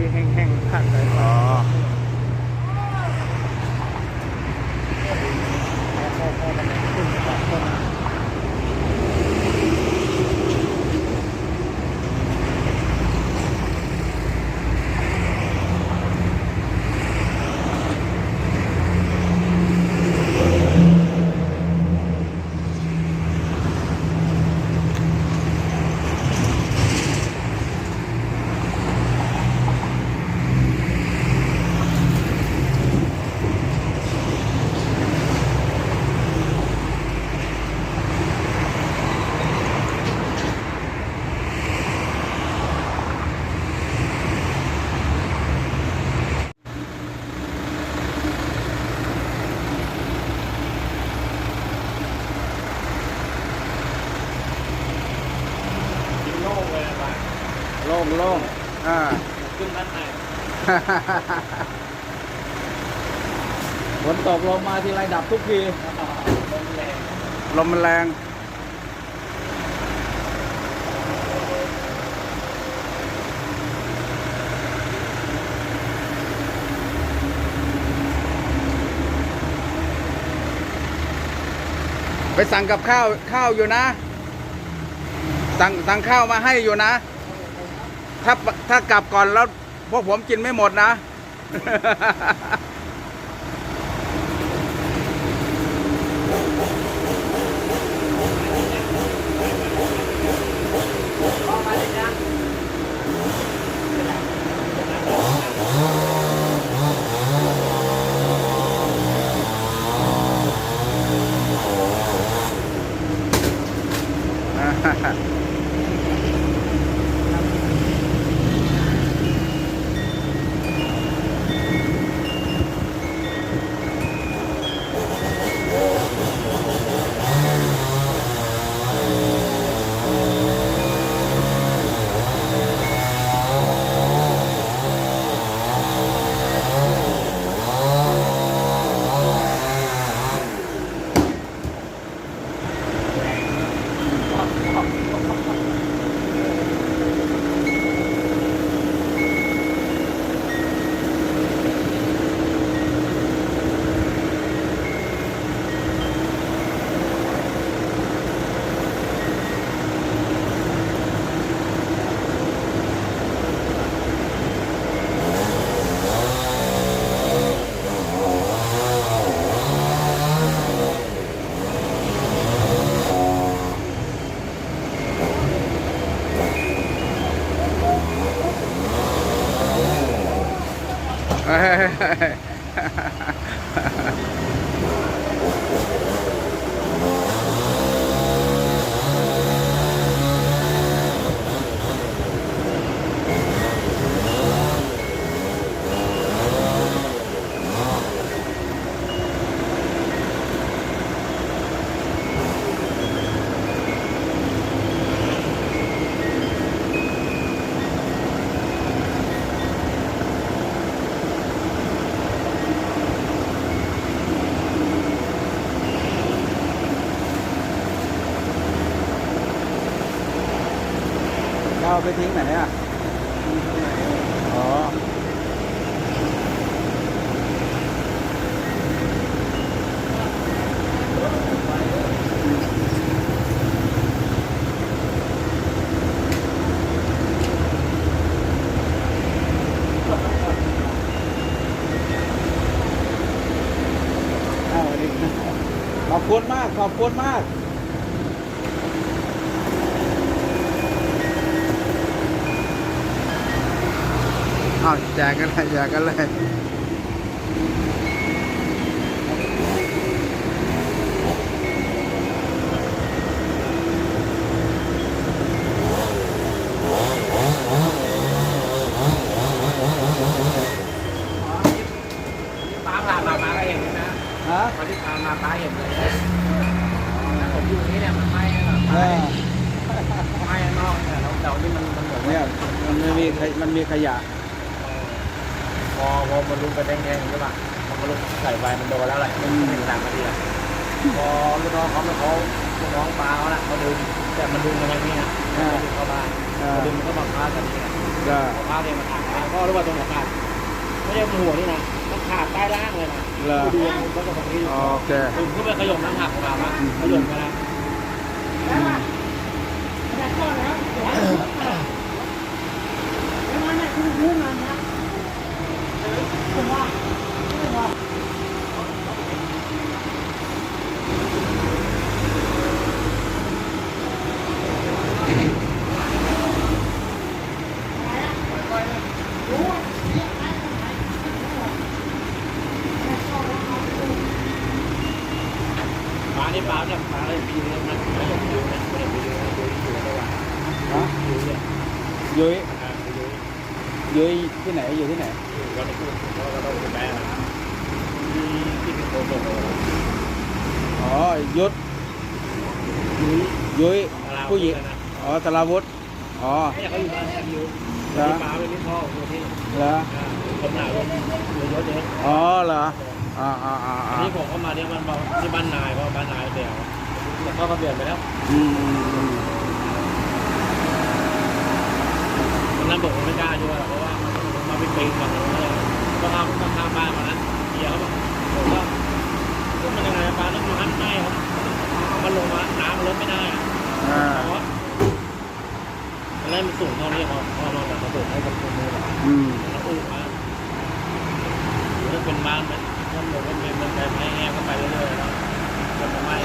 ที่แห้งๆผ่านไปอ๋อพอพอมันขึ้นจากต้น ฝนตกลงมาทีไรดับทุกทีลมแรงลมมันแรง ไปสั่งกับข้าวข้าวอยู่นะ สั่งสั่งข้าวมาให้อยู่นะ ถ้าถ้ากลับก่อนแล้ว พวกผมกินไม่หมดนะ เราเอา ไปทิ้งไหนอะอ๋อขอบคุณมาก ขอบคุณมาก อ้าวแจกกันเลยแจกกันเลยป้าพามามาก็เห็นเลยนะฮะวันที่พามาป้าเห็นเลยนะผมอยู่นี่เนี่ยมันไหม้อะเอไหม้อไหม้ข้างนอกเนี่ยแล้วเรานี่มันมันเหมือนเนี่ยมันไม่มีขยมันมีขยะพ อพอมันลุกไปแดงๆใช่ป่ะพอมันลุกใส่ไฟมันโดนแล้วแหละมันเป็นสามนาทีอะพอลูกน้องเขาไม่เขาลูกน้องปลาเขาน่ะเขาดึงแต่มันดึงมาทางนี้อะมันดึงเข้าบ้านเออพอดึงมันก็มาพาดกันนี่ก็พอพาดเนี่ยมันขาดก็รู้ว่าตรงไหนขาดไม่ใช่หัวนี่นะมันขาดใต้ล่างเลยนะเลอดูมันก็ตรงนี้โอเคคุณขึ้นไปขยมน้ำหักของเราอะขยมไปแล้วปลานี่ปลาเนี่ยปลาเลยปีนึงนะไม่ต้องดูนะไม่ต้องไปดูนะดูอยู่ในวัน ฮะ ดูเนี่ย ยุ้ยอ่าดูยุ้ยที่ไหนอยู่ที่ไหนอยู่วันนี้พูดแล้วก็ต้องไปแม่นะที่ที่เป็นโคโค่อ๋อยุทธยุ้ยผู้หญิงอ๋อสราวุธอ๋อไม่อยากเขาอยู่บ้านแอมยูเหรอที่ป้าไปนี่พ่ออยู่ที่เหรออ่าคนหนาลงเรือรถเองอ๋อเหรออ่าอ่าอ่าอันอ่านี้ผมเข้ามาเนี่ยมันบอกที่บ้านนายเพราะบ้านนายเดียวแต่ก็เปลี่ยนไปแล้วอืมอืมอืม มั นั้นผมไม่กล้าด้วยเพราะว่ามันเป็นปีนฝั่งนู้นเลยก็ทำก็ทำบ้านมานั้นเดียวบอกผมว่าก็มันยังไงปลาต้องอยู่ข้างในครับมันลงมาน้ำมันลดไม่ได้อ่าเพราะมันเล่นมันสูงเท่านี้พอพอเราแบบกระโดดให้กับคนมือแบบอืมแล้วอู้มาหรือถ้าเป็นบ้านมันถ้ามันเป็นมันแบบแห้งๆก็ไปเรื่อยๆแล้วจนมันไหม้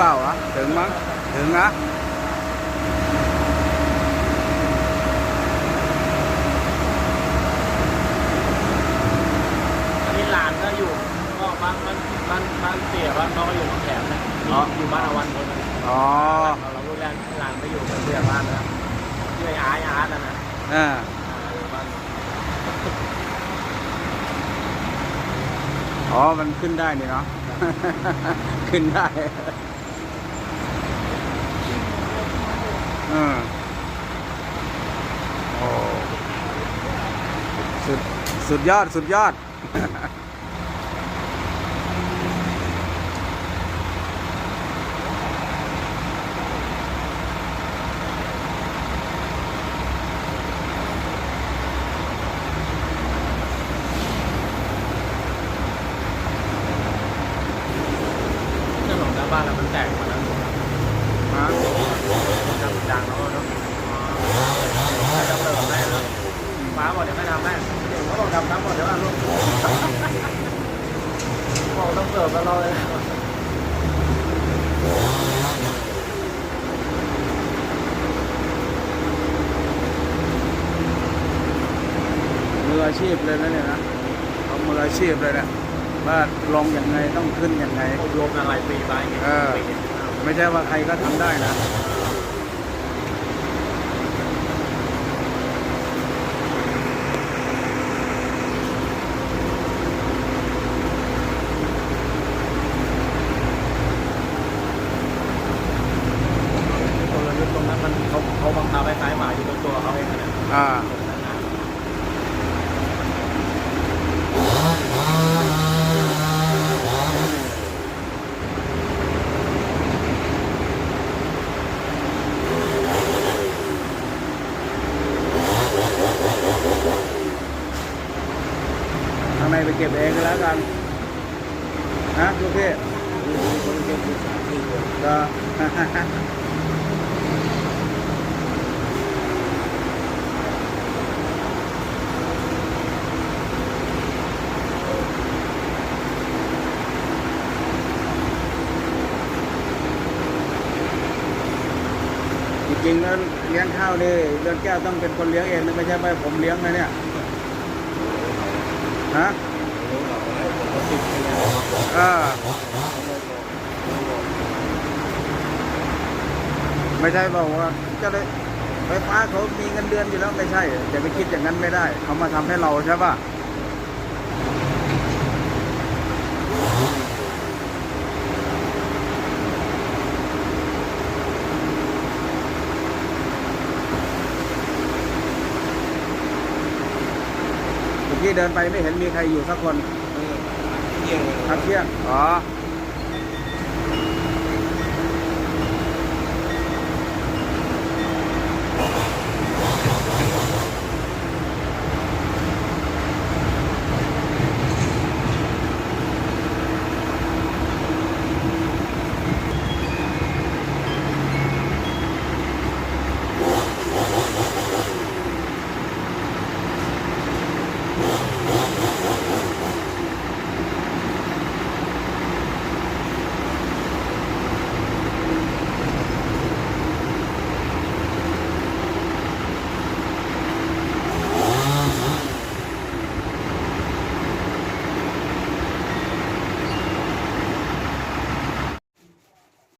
เปล่าอะถึงมั้งถึงนะอันนี้หลานก็อยู่ก็บ้านบ้านบ้านบ้านเสียบ้านน้องก็อยู่บางแขมนะอยู่บ้านอาวันคนนึงอ๋อเราลูกแรกหลานไปอยู่กับเสียบ้านนะที่ไอ้อาร์ตอาร์ตนั่นนะอ่าอยู่บ้านอ๋อ มันขึ้นได้นี่เนาะ ขึ้นได้เออโอ้สุด สุดยอด สุดยอด เจ้าของหน้าบ้านเรามันแตกหมดแล้ว ฮะ ดังดังแล้วเนาะไม่ต้องเลิกแม่แล้วฟ้าบอกเดี๋ยวไม่ทำแม่เดี๋ยวเขาบอกทำทั้งหมดเดี๋ยวว่าลูก บอกต้องเสิร์ฟตลอดเลยมืออาชีพเลยนะเนี่ยนะเขามืออาชีพเลยเนี่ยว่าลงยังไงต้องขึ้นยังไงอบรมอะไรปีไปไงเออไม่ใช่ว่าใครก็ทำได้นะ คนละยุทธ์ตรงนั้นมันเขาเขาบังคับให้ซ้ายขวาอยู่บนตัวเขาเองนะ อ่า ข้างในไปเก็บเองก็แล้วกัน นะลูกพี่ คนเก่งคือสามสี่คน ก็จริงๆแล้วเลี้ยงข้าวนี่เรือนแก้วต้องเป็นคนเลี้ยงเองนะไม่ใช่ไปผมเลี้ยงนะเนี่ยฮะเขาติด ไปแล้วเออไม่ใช่บอกว่าจะได้ไฟฟ้าเขามีเงินเดือนอยู่แล้วไม่ใช่อย่าไปคิดอย่างนั้นไม่ได้ เขามาทำให้เราใช่ป่ะเมื่อกี้เดินไปไม่เห็นมีใครอยู่สักคนเยี่ยงเลยพักเที่ยงอ๋อ